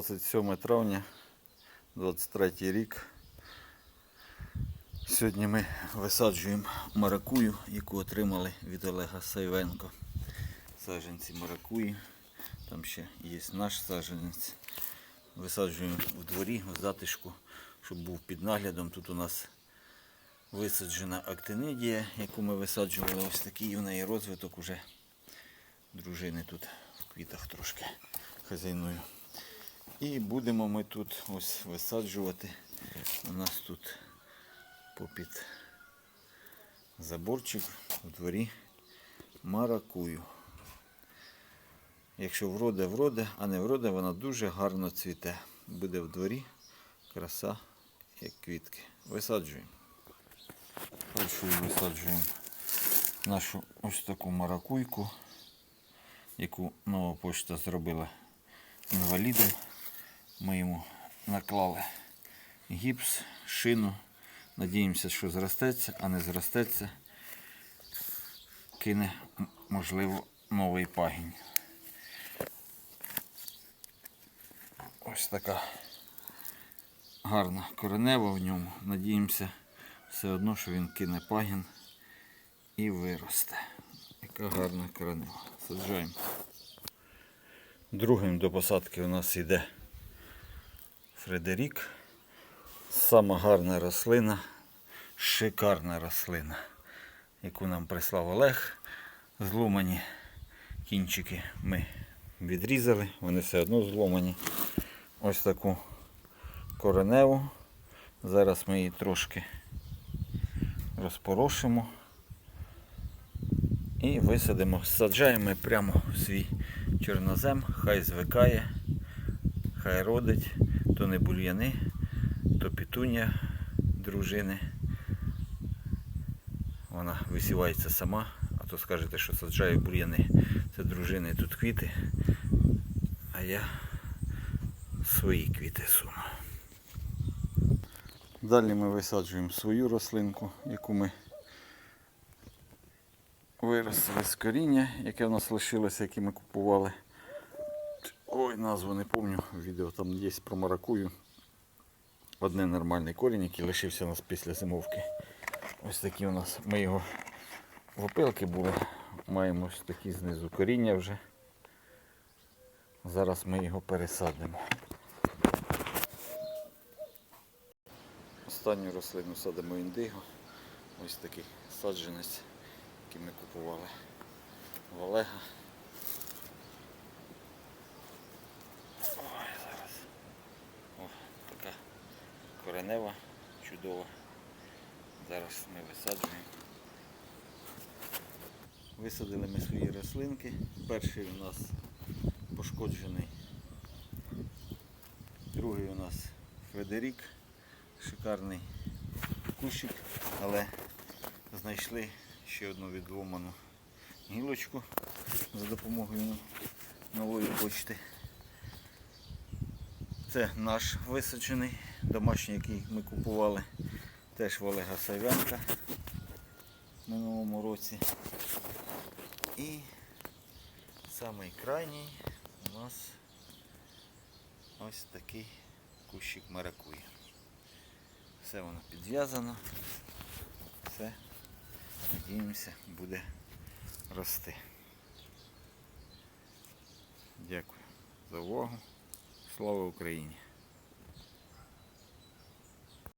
27 травня 23 рік. Сьогодні ми висаджуємо маракую, яку отримали від Олега Сайвенко. Саджанці маракуї. Там ще є наш саджанець. Висаджуємо в дворі, в затишку, щоб був під наглядом. Тут у нас висаджена актинидія, яку ми висаджували. Ось такий у неї розвиток уже дружини тут в квітах трошки хазяйную. І будемо ми тут ось висаджувати. У нас тут попід заборчик у дворі маракую. Якщо вроде, вроде, а не вроде, вона дуже гарно цвіте. Буде в дворі краса, як квітки. Висаджуємо. Першою висаджуємо нашу ось таку маракуйку, яку нова почта зробила інвалідом. Ми йому наклали гіпс, шину. Надіємося, що зростеться, а не зростеться, кине, можливо, новий пагінь. Ось така гарна коренева в ньому. Надіємося все одно, що він кине пагін і виросте. Яка гарна коренева. Саджаємо. Другим до посадки у нас йде Фредерік. Сама гарна рослина, шикарна рослина, яку нам прислав Олег. Зломані кінчики ми відрізали, вони все одно зломані. Ось таку кореневу. Зараз ми її трошки розпорошимо і висадимо. Саджаємо прямо в свій чорнозем, хай звикає, хай родить, то не бульяни, то пітуня дружини. Вона висівається сама, а то скажете, що саджаю бур'яни. Це дружини тут квіти, а я свої квіти суну. Далі ми висаджуємо свою рослинку, яку ми виростили з коріння, яке в нас лишилося, яке ми купували. Ой, назву не пам'ятаю, відео там є про маракую. Один нормальний корінь, який лишився у нас після зимовки. Ось такі у нас. Ми його в опилки були. Маємо ось такі знизу коріння вже. Зараз ми його пересадимо. Останню рослину садимо індиго. Ось такий саджанець, який ми купували в Олега. Ой, зараз. О, така коренева, чудова. Зараз ми висаджуємо. Висадили ми свої рослинки. Перший у нас пошкоджений. Другий у нас Фредерік. Шикарний кущик, але знайшли ще одну відломану гілочку за допомогою нової почти. Це наш висаджений, домашній, який ми купували теж в Олега Сайвенка в минулому році. І самий крайній у нас ось такий кущик маракуї. Все воно підв'язано, все, надіємося, буде рости. Дякую за увагу. Слава Україні!